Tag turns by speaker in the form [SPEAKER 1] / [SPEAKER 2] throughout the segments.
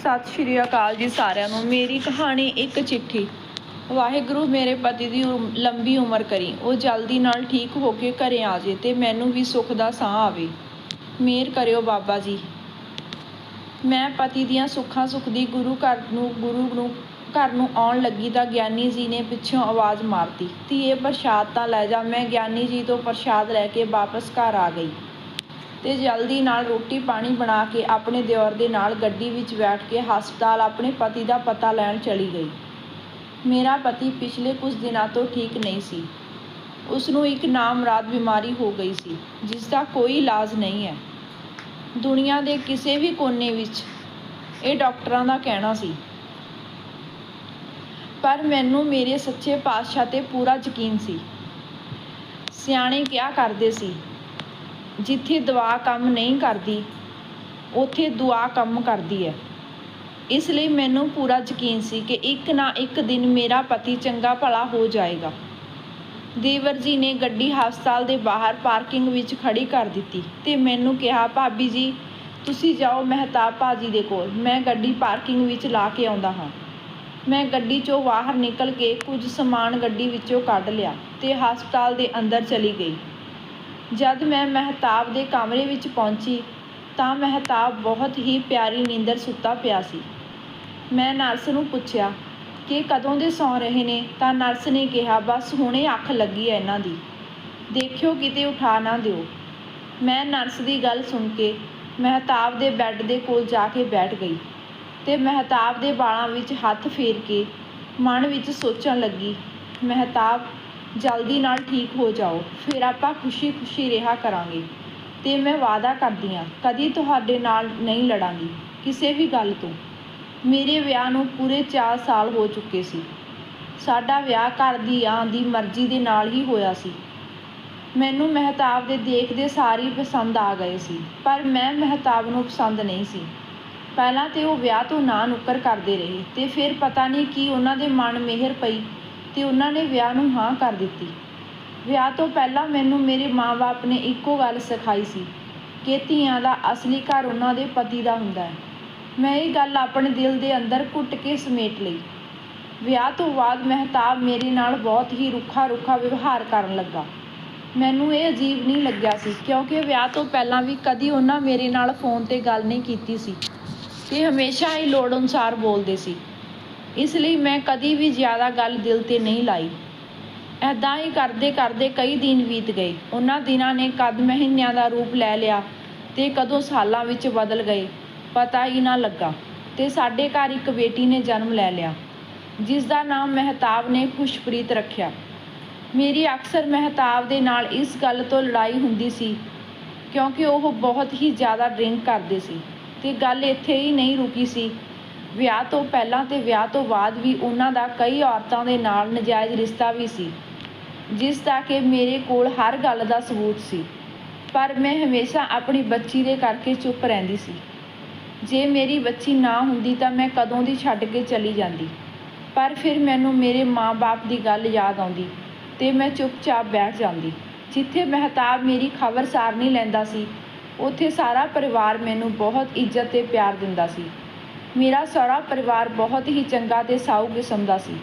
[SPEAKER 1] ਸਤਿ ਸ਼੍ਰੀ ਅਕਾਲ ਜੀ ਸਾਰਿਆਂ ਨੂੰ। ਮੇਰੀ ਕਹਾਣੀ ਇੱਕ ਚਿੱਠੀ। ਵਾਹਿਗੁਰੂ ਮੇਰੇ ਪਤੀ ਦੀ ਉਮ- ਲੰਬੀ ਉਮਰ ਕਰੀ। ਉਹ ਜਲਦੀ ਨਾਲ ਠੀਕ ਹੋ ਕੇ ਘਰੇ ਆ ਜੇ ਤੇ ਮੈਨੂੰ ਵੀ ਸੁੱਖ ਦਾ ਸਾਹ ਆਵੇ। ਮਿਹਰ ਕਰਿਓ ਬਾਬਾ ਜੀ। ਮੈਂ ਪਤੀ ਦੀਆਂ ਸੁੱਖਾਂ ਸੁੱਖ ਦੀ ਗੁਰੂ ਘਰ ਨੂੰ, ਗੁਰੂ ਨੂੰ, ਘਰ ਨੂੰ ਆਉਣ ਲੱਗੀ ਤਾਂ ਗਿਆਨੀ ਜੀ ਨੇ ਪਿੱਛੋਂ ਆਵਾਜ਼ ਮਾਰਤੀ। ਧੀਏ, ਪ੍ਰਸ਼ਾਦ ਤਾਂ ਲੈ ਜਾ। ਮੈਂ ਗਿਆਨੀ ਜੀ ਤੋਂ ਪ੍ਰਸ਼ਾਦ ਲੈ ਕੇ ਵਾਪਸ ਘਰ ਆ ਗਈ। ਤੇ ਜਲਦੀ ਨਾਲ ਰੋਟੀ ਪਾਣੀ ਬਣਾ ਕੇ ਆਪਣੇ ਦਿਓਰ ਦੇ ਨਾਲ ਗੱਡੀ ਵਿੱਚ ਬੈਠ ਕੇ ਹਸਪਤਾਲ ਆਪਣੇ ਪਤੀ ਦਾ ਪਤਾ ਲੈਣ ਚਲੀ ਗਈ। ਮੇਰਾ ਪਤੀ ਪਿਛਲੇ ਕੁਝ ਦਿਨਾਂ ਤੋਂ ਠੀਕ ਨਹੀਂ ਸੀ। ਉਸ ਨੂੰ ਇੱਕ ਨਾਮਰਾਦ ਬਿਮਾਰੀ ਹੋ ਗਈ ਸੀ, ਜਿਸ ਦਾ ਕੋਈ ਇਲਾਜ ਨਹੀਂ ਹੈ। ਦੁਨੀਆ ਦੇ ਕਿਸੇ ਵੀ ਕੋਨੇ ਵਿੱਚ ਇਹ ਡਾਕਟਰਾਂ ਦਾ ਕਹਿਣਾ ਸੀ। ਪਰ ਮੈਨੂੰ ਮੇਰੇ ਸੱਚੇ ਪਾਤਸ਼ਾਹ ਤੇ ਪੂਰਾ ਯਕੀਨ ਸੀ। ਸਿਆਣੇ ਕਿਹਾ ਕਰਦੇ ਸੀ? ਜਿੱਥੇ ਦਵਾ ਕੰਮ ਨਹੀਂ ਕਰਦੀ, ਉੱਥੇ ਦੁਆ ਕੰਮ ਕਰਦੀ ਹੈ। ਇਸ ਲਈ ਮੈਨੂੰ ਪੂਰਾ ਯਕੀਨ ਸੀ ਕਿ ਇੱਕ ਨਾ ਇੱਕ ਦਿਨ ਮੇਰਾ ਪਤੀ ਚੰਗਾ ਭਲਾ ਹੋ ਜਾਏਗਾ। ਦੇਵਰ ਜੀ ਨੇ ਗੱਡੀ ਹਸਪਤਾਲ ਦੇ ਬਾਹਰ ਪਾਰਕਿੰਗ ਵਿੱਚ ਖੜੀ ਕਰ ਦਿੱਤੀ ਤੇ ਮੈਨੂੰ ਕਿਹਾ, ਭਾਬੀ ਜੀ, ਤੁਸੀਂ ਜਾਓ ਮਹਿਤਾਬ ਭਾਜੀ ਦੇ ਕੋਲ। ਮੈਂ ਗੱਡੀ ਪਾਰਕਿੰਗ ਵਿੱਚ ਲਾ ਕੇ ਆਉਂਦਾ ਹਾਂ। ਮੈਂ ਗੱਡੀ 'ਚੋਂ ਬਾਹਰ ਨਿਕਲ ਕੇ ਕੁਝ ਸਮਾਨ ਗੱਡੀ ਵਿੱਚੋਂ ਕੱਢ ਲਿਆ ਤੇ ਹਸਪਤਾਲ ਦੇ ਅੰਦਰ ਚਲੀ ਗਈ। ਜਦ ਮੈਂ ਮਹਿਤਾਬ ਦੇ ਕਮਰੇ ਵਿੱਚ ਪਹੁੰਚੀ ਤਾਂ ਮਹਿਤਾਬ ਬਹੁਤ ਹੀ ਪਿਆਰੀ ਨੀਂਦਰ ਸੁੱਤਾ ਪਿਆ ਸੀ। ਮੈਂ ਨਰਸ ਨੂੰ ਪੁੱਛਿਆ, ਕਿ ਕਦੋਂ ਦੇ ਸੌਂ ਰਹੇ ਨੇ? ਤਾਂ ਨਰਸ ਨੇ ਕਿਹਾ, ਬਸ ਹੁਣੇ ਅੱਖ ਲੱਗੀ ਹੈ ਇਹਨਾਂ ਦੀ। ਦੇਖਿਓ ਕਿਤੇ ਉਠਾ ਨਾ ਦਿਓ। ਮੈਂ ਨਰਸ ਦੀ ਗੱਲ ਸੁਣ ਕੇ ਮਹਿਤਾਬ ਦੇ ਬੈੱਡ ਦੇ ਕੋਲ ਜਾ ਕੇ ਬੈਠ ਗਈ ਤੇ ਮਹਿਤਾਬ ਦੇ ਵਾਲਾਂ ਵਿੱਚ ਹੱਥ ਫੇਰ ਕੇ ਮਨ ਵਿੱਚ ਸੋਚਣ ਲੱਗੀ, ਮਹਿਤਾਬ ਜਲਦੀ ਨਾਲ ਠੀਕ ਹੋ ਜਾਓ, ਫਿਰ ਆਪਾਂ ਖੁਸ਼ੀ-ਖੁਸ਼ੀ ਰਿਹਾ ਕਰਾਂਗੇ। ਤੇ ਮੈਂ ਵਾਅਦਾ ਕਰਦੀ ਹਾਂ, ਕਦੀ ਤੁਹਾਡੇ ਨਾਲ ਨਹੀਂ ਲੜਾਂਗੀ, ਕਿਸੇ ਵੀ ਗੱਲ ਤੋਂ। ਮੇਰੇ ਵਿਆਹ ਨੂੰ ਪੂਰੇ ਚਾਰ ਸਾਲ ਹੋ ਚੁੱਕੇ ਸੀ। ਸਾਡਾ ਵਿਆਹ ਘਰ ਦੀ ਆਂ ਦੀ ਮਰਜ਼ੀ ਦੇ ਨਾਲ ਹੀ ਹੋਇਆ ਸੀ। ਮੈਨੂੰ ਮਹਿਤਾਬ ਦੇ ਦੇਖਦੇ ਸਾਰ ਹੀ ਪਸੰਦ ਆ ਗਏ ਸੀ, ਪਰ ਮੈਂ ਮਹਿਤਾਬ ਨੂੰ ਪਸੰਦ ਨਹੀਂ ਸੀ। ਪਹਿਲਾਂ ਤੇ ਉਹ ਵਿਆਹ ਤੋਂ ਨਾ ਨੁੱਕਰ ਕਰਦੇ ਰਹੇ ਤੇ ਫਿਰ ਪਤਾ ਨਹੀਂ ਕੀ ਉਹਨਾਂ ਦੇ ਮਨ ਮਿਹਰ ਪਈ। ਤੇ ਉਹਨਾਂ ਨੇ ਵਿਆਹ ਨੂੰ ਹਾਂ ਕਰ ਦਿੱਤੀ। ਵਿਆਹ ਤੋਂ ਪਹਿਲਾਂ ਮੈਨੂੰ ਮੇਰੇ ਮਾਂ-ਬਾਪ ਨੇ ਇੱਕੋ ਗੱਲ ਸਿਖਾਈ ਸੀ ਕਿ ਧੀਆਂ ਦਾ ਅਸਲੀ ਘਰ ਉਹਨਾਂ ਦੇ ਪਤੀ ਦਾ ਹੁੰਦਾ ਹੈ। ਮੈਂ ਇਹ ਗੱਲ ਆਪਣੇ ਦਿਲ ਦੇ ਅੰਦਰ ਘੁੱਟ ਕੇ ਸਮੇਟ ਲਈ। ਵਿਆਹ ਤੋਂ ਬਾਅਦ ਮਹਿਤਾਬ ਮੇਰੇ ਨਾਲ ਬਹੁਤ ਹੀ ਰੁੱਖਾ ਰੁੱਖਾ ਵਿਵਹਾਰ ਕਰਨ ਲੱਗਾ। ਮੈਨੂੰ ਇਹ ਅਜੀਬ ਨਹੀਂ ਲੱਗਿਆ ਸੀ, ਕਿਉਂਕਿ ਵਿਆਹ ਤੋਂ ਪਹਿਲਾਂ ਵੀ ਕਦੀ ਉਹਨਾਂ ਮੇਰੇ ਨਾਲ ਫੋਨ ਤੇ ਗੱਲ ਨਹੀਂ ਕੀਤੀ ਸੀ। ਤੇ ਹਮੇਸ਼ਾ ਹੀ ਲੋੜ ਅਨੁਸਾਰ ਬੋਲਦੇ ਸੀ। ਇਸ ਲਈ ਮੈਂ ਕਦੀ ਵੀ ਜ਼ਿਆਦਾ ਗੱਲ ਦਿਲ ਤੇ ਨਹੀਂ ਲਾਈ। ਐਦਾਂ ਹੀ ਕਰਦੇ ਕਰਦੇ ਕਈ ਦਿਨ ਬੀਤ ਗਏ। ਉਹਨਾਂ ਦਿਨਾਂ ਨੇ ਕਦ ਮਹੀਨਿਆਂ ਦਾ ਰੂਪ ਲੈ ਲਿਆ ਤੇ ਕਦੋਂ ਸਾਲਾਂ ਵਿੱਚ ਬਦਲ ਗਏ। ਪਤਾ ਹੀ ਨਾ ਲੱਗਾ ਤੇ ਸਾਡੇ ਘਰ ਇੱਕ ਬੇਟੀ ਨੇ ਜਨਮ ਲੈ ਲਿਆ, ਜਿਸ ਦਾ ਨਾਮ ਮਹਿਤਾਬ ਨੇ ਖੁਸ਼ਪ੍ਰੀਤ ਰੱਖਿਆ। ਮੇਰੀ ਅਕਸਰ ਮਹਿਤਾਬ ਦੇ ਨਾਲ ਇਸ ਗੱਲ ਤੋਂ ਲੜਾਈ ਹੁੰਦੀ ਸੀ, ਕਿਉਂਕਿ ਉਹ ਬਹੁਤ ਹੀ ਜ਼ਿਆਦਾ ਡਰਿੰਕ ਕਰਦੇ ਸੀ ਤੇ ਗੱਲ ਇੱਥੇ ਹੀ ਨਹੀਂ ਰੁਕੀ ਸੀ। ਵਿਆਹ ਤੋਂ ਪਹਿਲਾਂ ਤੇ ਵਿਆਹ ਤੋਂ ਬਾਅਦ ਵੀ ਉਹਨਾਂ ਦਾ ਕਈ ਔਰਤਾਂ ਦੇ ਨਾਲ ਨਜਾਇਜ਼ ਰਿਸ਼ਤਾ ਵੀ ਸੀ, ਜਿਸ ਦਾ ਕਿ ਮੇਰੇ ਕੋਲ ਹਰ ਗੱਲ ਦਾ ਸਬੂਤ ਸੀ, ਪਰ ਮੈਂ ਹਮੇਸ਼ਾ ਆਪਣੀ ਬੱਚੀ ਦੇ ਕਰਕੇ ਚੁੱਪ ਰਹਿੰਦੀ ਸੀ। ਜੇ ਮੇਰੀ ਬੱਚੀ ਨਾ ਹੁੰਦੀ ਤਾਂ ਮੈਂ ਕਦੋਂ ਦੀ ਛੱਡ ਕੇ ਚਲੀ ਜਾਂਦੀ। ਪਰ ਫਿਰ ਮੈਨੂੰ ਮੇਰੇ ਮਾਂ-ਬਾਪ ਦੀ ਗੱਲ ਯਾਦ ਆਉਂਦੀ ਤੇ ਮੈਂ ਚੁੱਪਚਾਪ ਬੈਠ ਜਾਂਦੀ। ਜਿੱਥੇ ਮਹਿਤਾਬ ਮੇਰੀ ਖਬਰਸਾਰ ਨਹੀਂ ਲੈਂਦਾ ਸੀ, ਉੱਥੇ ਸਾਰਾ ਪਰਿਵਾਰ ਮੈਨੂੰ ਬਹੁਤ ਇੱਜ਼ਤ ਤੇ ਪਿਆਰ ਦਿੰਦਾ ਸੀ। ਮੇਰਾ ਸਾਰਾ ਪਰਿਵਾਰ ਬਹੁਤ ਹੀ ਚੰਗਾ ਤੇ ਸਾਊ ਕਿਸਮ ਦਾ ਸੀ।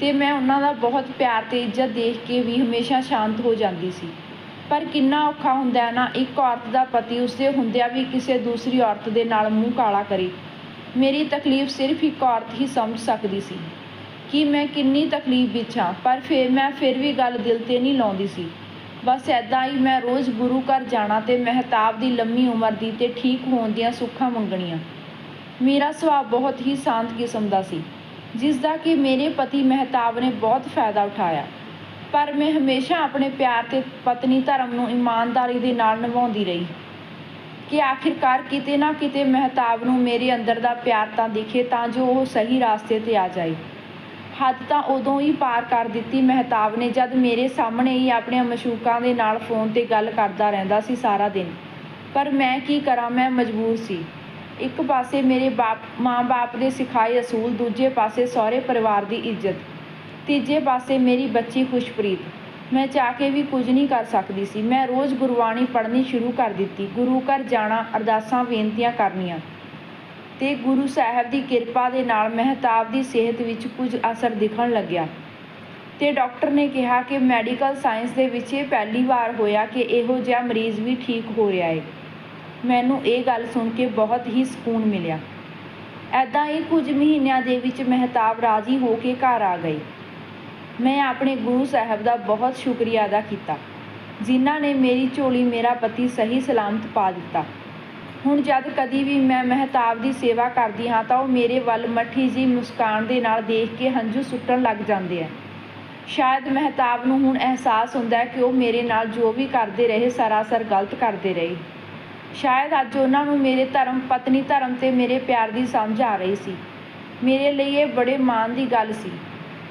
[SPEAKER 1] ਤੇ ਮੈਂ ਉਹਨਾਂ ਦਾ ਬਹੁਤ ਪਿਆਰ ਤੇ ਇੱਜ਼ਤ ਦੇਖ ਕੇ ਵੀ ਹਮੇਸ਼ਾ ਸ਼ਾਂਤ ਹੋ ਜਾਂਦੀ ਸੀ। ਪਰ ਕਿੰਨਾ ਔਖਾ ਹੁੰਦਾ ਹੈ ਨਾ, ਇੱਕ ਔਰਤ ਦਾ ਪਤੀ ਉਸਦੇ ਹੁੰਦਿਆਂ ਵੀ ਕਿਸੇ ਦੂਸਰੀ ਔਰਤ ਦੇ ਨਾਲ ਮੂੰਹ ਕਾਲਾ ਕਰੇ। ਮੇਰੀ ਤਕਲੀਫ ਸਿਰਫ ਇੱਕ ਔਰਤ ਹੀ ਸਮਝ ਸਕਦੀ ਸੀ ਕਿ ਮੈਂ ਕਿੰਨੀ ਤਕਲੀਫ ਵਿੱਚ ਹਾਂ, ਪਰ ਫਿਰ ਮੈਂ ਫਿਰ ਵੀ ਗੱਲ ਦਿਲ ਤੇ ਨਹੀਂ ਲਾਉਂਦੀ ਸੀ। ਬਸ ਐਦਾਂ ਹੀ ਮੈਂ ਰੋਜ਼ ਗੁਰੂ ਘਰ ਜਾਣਾ ਤੇ ਮਹਿਤਾਬ ਦੀ ਲੰਮੀ ਉਮਰ ਦੀ ਤੇ ਠੀਕ ਹੋਣ ਦੀਆਂ ਸੁੱਖਾਂ ਮੰਗਣੀਆਂ। ਮੇਰਾ ਸੁਭਾਅ ਬਹੁਤ ਹੀ ਸ਼ਾਂਤ ਕਿਸਮ ਦਾ ਸੀ ਜਿਸ ਦਾ ਕਿ ਮੇਰੇ ਪਤੀ ਮਹਿਤਾਬ ਨੇ ਬਹੁਤ ਫਾਇਦਾ ਉਠਾਇਆ। ਪਰ ਮੈਂ ਹਮੇਸ਼ਾ ਆਪਣੇ ਪਿਆਰ ਤੇ ਪਤਨੀ ਧਰਮ ਨੂੰ ਇਮਾਨਦਾਰੀ ਦੇ ਨਾਲ ਨਿਭਾਉਂਦੀ ਰਹੀ ਕਿ ਆਖਿਰਕਾਰ ਕਿਤੇ ਨਾ ਕਿਤੇ ਮਹਿਤਾਬ ਨੂੰ ਮੇਰੇ ਅੰਦਰ ਦਾ ਪਿਆਰ ਤਾਂ ਦਿਖੇ ਤਾਂ ਜੋ ਉਹ ਸਹੀ ਰਾਸਤੇ ਤੇ ਆ ਜਾਏ। ਹੱਦ ਤਾਂ ਉਦੋਂ ਹੀ ਪਾਰ ਕਰ ਦਿੱਤੀ ਮਹਿਤਾਬ ਨੇ ਜਦ ਮੇਰੇ ਸਾਹਮਣੇ ਹੀ ਆਪਣੇ ਮਸ਼ੂਕਾਂ ਦੇ ਨਾਲ ਫੋਨ ਤੇ ਗੱਲ ਕਰਦਾ ਰਹਿੰਦਾ ਸੀ ਸਾਰਾ ਦਿਨ। ਪਰ ਮੈਂ ਕੀ ਕਰਾਂ, ਮੈਂ ਮਜਬੂਰ ਸੀ। ਇੱਕ ਪਾਸੇ ਮੇਰੇ ਬਾਪ ਮਾਂ-ਬਾਪ ਦੇ ਸਿਖਾਏ ਅਸੂਲ, ਦੂਜੇ ਪਾਸੇ ਸਹੁਰੇ ਪਰਿਵਾਰ ਦੀ ਇੱਜ਼ਤ, ਤੀਜੇ ਪਾਸੇ ਮੇਰੀ ਬੱਚੀ ਖੁਸ਼ਪ੍ਰੀਤ। ਮੈਂ ਚਾਹ ਕੇ ਵੀ ਕੁਝ ਨਹੀਂ ਕਰ ਸਕਦੀ ਸੀ। ਮੈਂ ਰੋਜ਼ ਗੁਰਬਾਣੀ ਪੜ੍ਹਨੀ ਸ਼ੁਰੂ ਕਰ ਦਿੱਤੀ। ਗੁਰੂ ਘਰ ਜਾਣਾ, ਅਰਦਾਸਾਂ, ਬੇਨਤੀਆਂ ਕਰਨੀਆਂ ਤੇ ਗੁਰੂ ਸਾਹਿਬ ਦੀ ਕਿਰਪਾ ਦੇ ਨਾਲ ਮਹਿਤਾਬ ਦੀ ਸਿਹਤ ਵਿੱਚ ਕੁਝ ਅਸਰ ਦਿਖਣ ਲੱਗਿਆ ਤੇ ਡਾਕਟਰ ਨੇ ਕਿਹਾ ਕਿ ਮੈਡੀਕਲ ਸਾਇੰਸ ਦੇ ਵਿੱਚ ਇਹ ਪਹਿਲੀ ਵਾਰ ਹੋਇਆ ਕਿ ਇਹੋ ਜਿਹਾ ਮਰੀਜ਼ ਵੀ ਠੀਕ ਹੋ ਰਿਹਾ ਹੈ। ਮੈਨੂੰ ਇਹ ਗੱਲ ਸੁਣ ਕੇ ਬਹੁਤ ਹੀ ਸਕੂਨ ਮਿਲਿਆ। ਐਦਾਂ ਹੀ ਕੁਝ ਮਹੀਨਿਆਂ ਦੇ ਵਿੱਚ ਮਹਿਤਾਬ ਰਾਜ਼ੀ ਹੋ ਕੇ ਘਰ ਆ ਗਏ ਮੈਂ ਆਪਣੇ ਗੁਰੂ ਸਾਹਿਬ ਦਾ ਬਹੁਤ ਸ਼ੁਕਰੀਆ ਅਦਾ ਕੀਤਾ, ਜਿਨ੍ਹਾਂ ਨੇ ਮੇਰੀ ਝੋਲੀ ਮੇਰਾ ਪਤੀ ਸਹੀ ਸਲਾਮਤ ਪਾ ਦਿੱਤਾ। ਹੁਣ ਜਦ ਕਦੀ ਵੀ ਮੈਂ ਮਹਿਤਾਬ ਦੀ ਸੇਵਾ ਕਰਦੀ ਹਾਂ ਤਾਂ ਉਹ ਮੇਰੇ ਵੱਲ ਮੱਠੀ ਜਿਹੀ ਮੁਸਕਾਨ ਦੇ ਨਾਲ ਦੇਖ ਕੇ ਹੰਝੂ ਸੁੱਟਣ ਲੱਗ ਜਾਂਦੇ ਹੈ ਸ਼ਾਇਦ ਮਹਿਤਾਬ ਨੂੰ ਹੁਣ ਅਹਿਸਾਸ ਹੁੰਦਾ ਹੈ ਕਿ ਉਹ ਮੇਰੇ ਨਾਲ ਜੋ ਵੀ ਕਰਦੇ ਰਹੇ, ਸਰਾਸਰ ਗਲਤ ਕਰਦੇ ਰਹੇ। ਸ਼ਾਇਦ ਅੱਜ ਉਹਨਾਂ ਨੂੰ ਮੇਰੇ ਧਰਮ, ਪਤਨੀ ਧਰਮ ਤੇ ਮੇਰੇ ਪਿਆਰ ਦੀ ਸਮਝ ਆ ਰਹੀ ਸੀ। ਮੇਰੇ ਲਈ ਇਹ ਬੜੇ ਮਾਣ ਦੀ ਗੱਲ ਸੀ।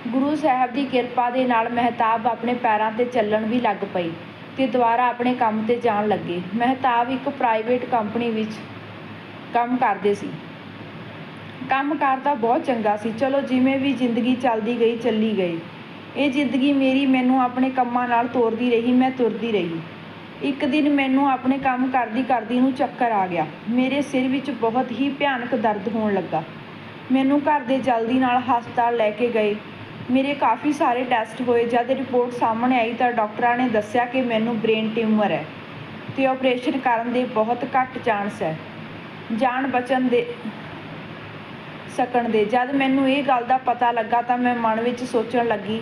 [SPEAKER 1] ਗੁਰੂ ਸਾਹਿਬ ਦੀ ਕਿਰਪਾ ਦੇ ਨਾਲ ਮਹਿਤਾਬ ਆਪਣੇ ਪੈਰਾਂ ਤੇ ਚੱਲਣ ਵੀ ਲੱਗ ਪਈ ਤੇ ਦੁਬਾਰਾ ਆਪਣੇ ਕੰਮ ਤੇ ਜਾਣ ਲੱਗੇ। ਮਹਿਤਾਬ ਇੱਕ ਪ੍ਰਾਈਵੇਟ ਕੰਪਨੀ ਵਿੱਚ ਕੰਮ ਕਰਦੇ ਸੀ। ਕੰਮ ਕਾਰ ਤਾਂ ਬਹੁਤ ਚੰਗਾ ਸੀ। ਚਲੋ ਜਿਵੇਂ ਵੀ ਜ਼ਿੰਦਗੀ ਚੱਲਦੀ ਗਈ, ਚੱਲੀ ਗਈ। ਇਹ ਜ਼ਿੰਦਗੀ ਮੇਰੀ ਮੈਨੂੰ ਆਪਣੇ ਕੰਮਾਂ ਨਾਲ ਤੋਰਦੀ ਰਹੀ, ਮੈਂ ਤੁਰਦੀ ਰਹੀ। ਇੱਕ ਦਿਨ ਮੈਨੂੰ ਆਪਣੇ ਕੰਮ ਕਰਦੀ ਕਰਦੀ ਨੂੰ ਚੱਕਰ ਆ ਗਿਆ। ਮੇਰੇ ਸਿਰ ਵਿੱਚ ਬਹੁਤ ਹੀ ਭਿਆਨਕ ਦਰਦ ਹੋਣ ਲੱਗਾ। ਮੈਨੂੰ ਘਰ ਦੇ ਜਲਦੀ ਨਾਲ ਹਸਪਤਾਲ ਲੈ ਕੇ ਗਏ। ਮੇਰੇ ਕਾਫੀ ਸਾਰੇ ਟੈਸਟ ਹੋਏ। ਜਦ ਰਿਪੋਰਟ ਸਾਹਮਣੇ ਆਈ ਤਾਂ ਡਾਕਟਰਾਂ ਨੇ ਦੱਸਿਆ ਕਿ ਮੈਨੂੰ ਬ੍ਰੇਨ ਟਿਊਮਰ ਹੈ ਤੇ ਆਪਰੇਸ਼ਨ ਕਰਨ ਦੇ ਬਹੁਤ ਘੱਟ ਚਾਂਸ ਹੈ। ਜਾਨ ਬਚਣ ਦੇ ਸਕਣ ਦੇ। ਜਦ ਮੈਨੂੰ ਇਹ ਗੱਲ ਦਾ ਪਤਾ ਲੱਗਾ ਤਾਂ ਮੈਂ ਮਨ ਵਿੱਚ ਸੋਚਣ ਲੱਗੀ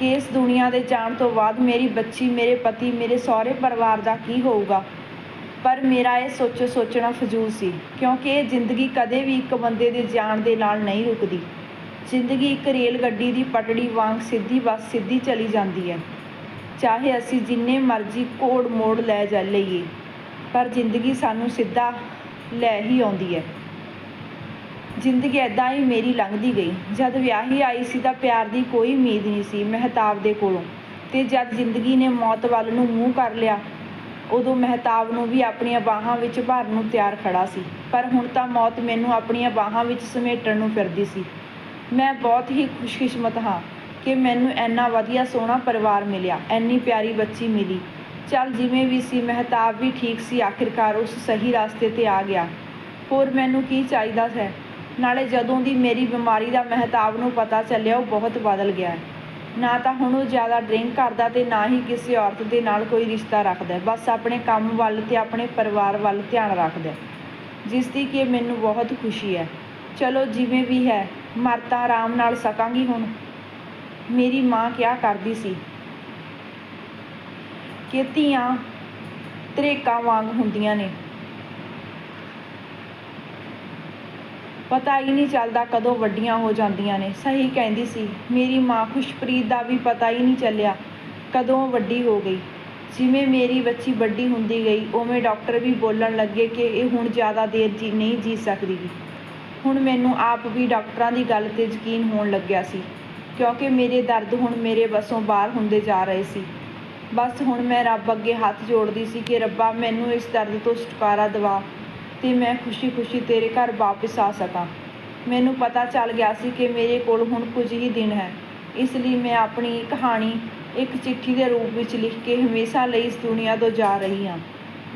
[SPEAKER 1] ਕਿ ਇਸ ਦੁਨੀਆ ਦੇ ਜਾਣ ਤੋਂ ਬਾਅਦ ਮੇਰੀ ਬੱਚੀ, ਮੇਰੇ ਪਤੀ, ਮੇਰੇ ਸਹੁਰੇ ਪਰਿਵਾਰ ਦਾ ਕੀ ਹੋਊਗਾ? ਪਰ ਮੇਰਾ ਇਹ ਸੋਚੋ ਸੋਚਣਾ ਫਜ਼ੂਲ ਸੀ, ਕਿਉਂਕਿ ਇਹ ਜ਼ਿੰਦਗੀ ਕਦੇ ਵੀ ਇੱਕ ਬੰਦੇ ਦੇ ਜਾਣ ਦੇ ਨਾਲ ਨਹੀਂ ਰੁਕਦੀ। ਜ਼ਿੰਦਗੀ ਇੱਕ ਰੇਲ ਗੱਡੀ ਦੀ ਪਟੜੀ ਵਾਂਗ ਸਿੱਧੀ ਬਸ ਸਿੱਧੀ ਚਲੀ ਜਾਂਦੀ ਹੈ। ਚਾਹੇ ਅਸੀਂ ਜਿੰਨੇ ਮਰਜ਼ੀ ਕੋੜ ਮੋੜ ਲੈ ਜਾ ਲਈਏ, ਪਰ ਜ਼ਿੰਦਗੀ ਸਾਨੂੰ ਸਿੱਧਾ ਲੈ ਹੀ ਆਉਂਦੀ ਹੈ। ਜ਼ਿੰਦਗੀ ਐਦਾਂ ਹੀ ਮੇਰੀ ਲੰਘਦੀ ਗਈ। ਜਦ ਵਿਆਹੀ ਆਈ ਸੀ ਤਾਂ ਪਿਆਰ ਦੀ ਕੋਈ ਉਮੀਦ ਨਹੀਂ ਸੀ ਮਹਿਤਾਬ ਦੇ ਕੋਲੋਂ। ਤੇ ਜਦ ਜ਼ਿੰਦਗੀ ਨੇ ਮੌਤ ਵੱਲ ਨੂੰ ਮੂੰਹ ਕਰ ਲਿਆ, ਉਦੋਂ ਮਹਿਤਾਬ ਨੂੰ ਵੀ ਆਪਣੀਆਂ ਬਾਹਾਂ ਵਿੱਚ ਭਰਨ ਨੂੰ ਤਿਆਰ ਖੜਾ ਸੀ। ਪਰ ਹੁਣ ਤਾਂ ਮੌਤ ਮੈਨੂੰ ਆਪਣੀਆਂ ਬਾਹਾਂ ਵਿੱਚ ਸਮੇਟਣ ਨੂੰ ਫਿਰਦੀ ਸੀ। ਮੈਂ ਬਹੁਤ ਹੀ ਖੁਸ਼ਕਿਸਮਤ ਹਾਂ ਕਿ ਮੈਨੂੰ ਇੰਨਾ ਵਧੀਆ ਸੋਹਣਾ ਪਰਿਵਾਰ ਮਿਲਿਆ, ਇੰਨੀ ਪਿਆਰੀ ਬੱਚੀ ਮਿਲੀ। ਚੱਲ ਜਿਵੇਂ ਵੀ ਸੀ, ਮਹਿਤਾਬ ਵੀ ਠੀਕ ਸੀ, ਆਖਿਰਕਾਰ ਉਸ ਸਹੀ ਰਸਤੇ ਤੇ ਆ ਗਿਆ। ਹੋਰ ਮੈਨੂੰ ਕੀ ਚਾਹੀਦਾ ਹੈ? ਨਾਲੇ ਜਦੋਂ ਦੀ ਮੇਰੀ ਬਿਮਾਰੀ ਦਾ ਮਹਿਤਾਬ ਨੂੰ ਪਤਾ ਚੱਲਿਆ, ਉਹ ਬਹੁਤ ਬਦਲ ਗਿਆ ਹੈ। ਨਾ ਤਾਂ ਹੁਣ ਉਹ ਜ਼ਿਆਦਾ ਡਰਿੰਕ ਕਰਦਾ ਤੇ ਨਾ ਹੀ ਕਿਸੇ ਔਰਤ ਦੇ ਨਾਲ ਕੋਈ ਰਿਸ਼ਤਾ ਰੱਖਦਾ ਬਸ ਆਪਣੇ ਕੰਮ ਵੱਲ ਤੇ ਆਪਣੇ ਪਰਿਵਾਰ ਵੱਲ ਧਿਆਨ ਰੱਖਦਾ ਜਿਸ ਦੀ ਕਿ ਮੈਨੂੰ ਬਹੁਤ ਖੁਸ਼ੀ ਹੈ। ਚਲੋ ਜਿਵੇਂ ਵੀ ਹੈ, ਮਰ ਤਾਂ ਆਰਾਮ ਨਾਲ ਸਕਾਂਗੀ ਹੁਣ। ਮੇਰੀ ਮਾਂ ਕਿਹਾ ਕਰਦੀ ਸੀ? ਕਿ ਧੀਆਂ ਤਰੇਕਾਂ ਵਾਂਗ ਹੁੰਦੀਆਂ ਨੇ। ਪਤਾ ਹੀ ਨਹੀਂ ਚੱਲਦਾ ਕਦੋਂ ਵੱਡੀਆਂ ਹੋ ਜਾਂਦੀਆਂ ਨੇ। ਸਹੀ ਕਹਿੰਦੀ ਸੀ, ਮੇਰੀ ਮਾਂ ਖੁਸ਼ਪ੍ਰੀਤ ਦਾ ਵੀ ਪਤਾ ਹੀ ਨਹੀਂ ਚੱਲਿਆ ਕਦੋਂ ਵੱਡੀ ਹੋ ਗਈ। ਜਿਵੇਂ ਮੇਰੀ ਬੱਚੀ ਵੱਡੀ ਹੁੰਦੀ ਗਈ, ਉਵੇਂ ਡਾਕਟਰ ਵੀ ਬੋਲਣ ਲੱਗੇ ਕਿ ਇਹ ਹੁਣ ਜ਼ਿਆਦਾ ਦੇਰ ਜੀ ਨਹੀਂ ਜੀ ਸਕਦੀ। ਹੁਣ ਮੈਨੂੰ ਆਪ ਵੀ ਡਾਕਟਰਾਂ ਦੀ ਗੱਲ ਤੇ ਯਕੀਨ ਹੋਣ ਲੱਗਿਆ ਸੀ, ਕਿਉਂਕਿ ਮੇਰੇ ਦਰਦ ਹੁਣ ਮੇਰੇ ਵੱਸੋਂ ਬਾਹਰ ਹੁੰਦੇ ਜਾ ਰਹੇ ਸੀ। ਬਸ ਹੁਣ ਮੈਂ ਰੱਬ ਅੱਗੇ ਹੱਥ ਜੋੜਦੀ ਸੀ ਕਿ ਰੱਬਾ ਮੈਨੂੰ ਇਸ ਦਰਦ ਤੋਂ ਛੁਟਕਾਰਾ ਦਿਵਾ। ਤੇ ਮੈਂ ਖੁਸ਼ੀ-ਖੁਸ਼ੀ ਤੇਰੇ ਘਰ ਵਾਪਸ ਆ ਸਕਾਂ। ਮੈਨੂੰ ਪਤਾ ਚੱਲ ਗਿਆ ਸੀ ਕਿ ਮੇਰੇ ਕੋਲ ਹੁਣ ਕੁਝ ਹੀ ਦਿਨ ਹੈ। ਇਸ ਲਈ ਮੈਂ ਆਪਣੀ ਕਹਾਣੀ, ਇੱਕ ਚਿੱਠੀ ਦੇ ਰੂਪ ਵਿੱਚ ਲਿਖ ਕੇ ਹਮੇਸ਼ਾ ਲਈ ਇਸ ਦੁਨੀਆ ਤੋਂ ਜਾ ਰਹੀ ਹਾਂ।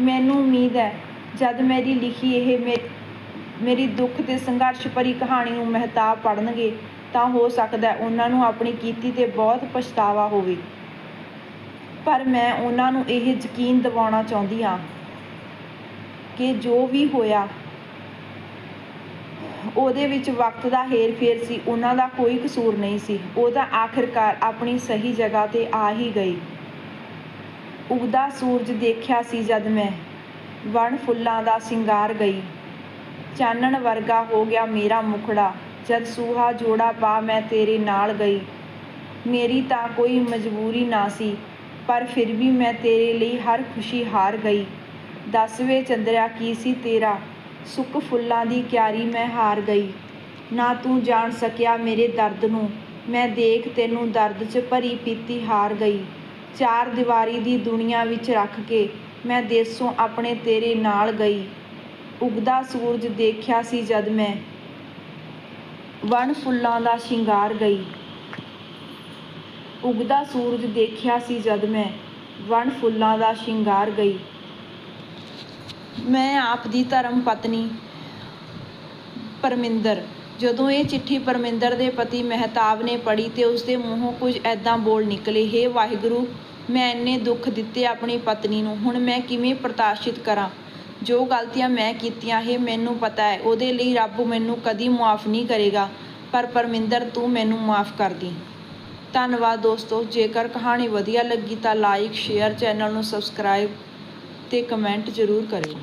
[SPEAKER 1] ਮੈਨੂੰ ਉਮੀਦ ਹੈ, ਜਦ ਮੇਰੀ ਲਿਖੀ ਇਹ ਮੇ, ਮੇਰੀ ਦੁੱਖ ਤੇ ਸੰਘਰਸ਼ ਭਰੀ ਕਹਾਣੀ ਨੂੰ ਮਹਿਤਾਬ ਪੜ੍ਹਨਗੇ, ਤਾਂ ਹੋ ਸਕਦਾ ਹੈ ਉਹਨਾਂ ਨੂੰ ਆਪਣੀ ਕੀਤੀ ਤੇ ਬਹੁਤ ਪਛਤਾਵਾ ਹੋਵੇ। ਪਰ ਮੈਂ ਉਹਨਾਂ ਨੂੰ ਇਹ ਯਕੀਨ ਦਿਵਾਉਣਾ ਚਾਹੁੰਦੀ ਹਾਂ ਕਿ ਜੋ ਵੀ ਹੋਇਆ, ਉਹਦੇ ਵਿੱਚ ਵਕਤ ਦਾ ਹੇਰ-ਫੇਰ ਸੀ, ਉਹਨਾਂ ਦਾ ਕੋਈ ਕਸੂਰ ਨਹੀਂ ਸੀ। ਉਹ ਤਾਂ ਆਖਿਰਕਾਰ ਆਪਣੀ ਸਹੀ ਜਗ੍ਹਾ ਤੇ ਆ ਹੀ ਗਈ। ਉਗਦਾ ਸੂਰਜ ਦੇਖਿਆ ਸੀ ਜਦ ਮੈਂ, ਵਣ ਫੁੱਲਾਂ ਦਾ ਸਿੰਗਾਰ ਗਈ। ਚਾਨਣ ਵਰਗਾ ਹੋ ਗਿਆ ਮੇਰਾ ਮੁਖੜਾ, ਜਦ ਸੂਹਾ ਜੋੜਾ ਪਾ ਮੈਂ ਤੇਰੇ ਨਾਲ ਗਈ। ਮੇਰੀ ਤਾਂ ਕੋਈ ਮਜਬੂਰੀ ਨਾ ਸੀ, ਪਰ ਫਿਰ ਵੀ ਮੈਂ ਤੇਰੇ ਲਈ ਹਰ ਖੁਸ਼ੀ ਹਾਰ ਗਈ। ਦਸਵੇਂ ਚੰਦਰਿਆ, ਕੀ ਸੀ ਤੇਰਾ? ਸੁੱਕ ਫੁੱਲਾਂ ਦੀ ਕਿਆਰੀ ਮੈਂ ਹਾਰ ਗਈ। ਨਾ ਤੂੰ ਜਾਣ ਸਕਿਆ ਮੇਰੇ ਦਰਦ ਨੂੰ। ਮੈਂ ਦੇਖ ਤੈਨੂੰ ਦਰਦ 'ਚ ਭਰੀ ਪੀਤੀ ਹਾਰ ਗਈ। ਚਾਰ ਦੀਵਾਰੀ ਦੀ ਦੁਨੀਆ ਵਿੱਚ ਰੱਖ ਕੇ ਮੈਂ ਦੇਸੋਂ ਆਪਣੇ ਤੇਰੇ ਨਾਲ ਗਈ। ਉਗਦਾ ਸੂਰਜ ਦੇਖਿਆ ਸੀ ਜਦ ਮੈਂ ਵਣ ਫੁੱਲਾਂ ਦਾ ਸ਼ਿੰਗਾਰ ਗਈ। ਉਗਦਾ ਸੂਰਜ ਦੇਖਿਆ ਸੀ ਜਦ ਮੈਂ ਵਣ ਫੁੱਲਾਂ ਦਾ ਸ਼ਿੰਗਾਰ ਗਈ। ਮੈਂ ਆਪ ਦੀ ਧਰਮ ਪਤਨੀ ਪਰਮਿੰਦਰ। ਜਦੋਂ ਇਹ ਚਿੱਠੀ ਪਰਮਿੰਦਰ ਦੇ ਪਤੀ ਮਹਿਤਾਬ ਨੇ ਪੜ੍ਹੀ ਤੇ ਉਸਦੇ ਮੂੰਹੋਂ ਕੁਝ ਐਦਾਂ ਬੋਲ ਨਿਕਲੇ, ਹੇ ਵਾਹਿਗੁਰੂ, ਮੈਂ ਇੰਨੇ ਦੁੱਖ ਦਿੱਤੇ ਆਪਣੀ ਪਤਨੀ ਨੂੰ, ਹੁਣ ਮੈਂ ਕਿਵੇਂ ਪ੍ਰਤਾਸ਼ਿਤ ਕਰਾਂ? ਜੋ ਗਲਤੀਆਂ ਮੈਂ ਕੀਤੀਆਂ ਇਹ ਮੈਨੂੰ ਪਤਾ ਹੈ, ਉਹਦੇ ਲਈ ਰੱਬ ਮੈਨੂੰ ਕਦੀ ਮੁਆਫ ਨਹੀਂ ਕਰੇਗਾ, ਪਰ ਪਰਮਿੰਦਰ, ਤੂੰ ਮੈਨੂੰ ਮਾਫ ਕਰ ਦੀ। ਧੰਨਵਾਦ ਦੋਸਤੋ, ਜੇਕਰ ਕਹਾਣੀ ਵਧੀਆ ਲੱਗੀ ਤਾਂ ਲਾਈਕ, ਸ਼ੇਅਰ ਚੈਨਲ ਨੂੰ ਸਬਸਕ੍ਰਾਈਬ ਤੇ ਕਮੈਂਟ ਜ਼ਰੂਰ ਕਰਿਓ।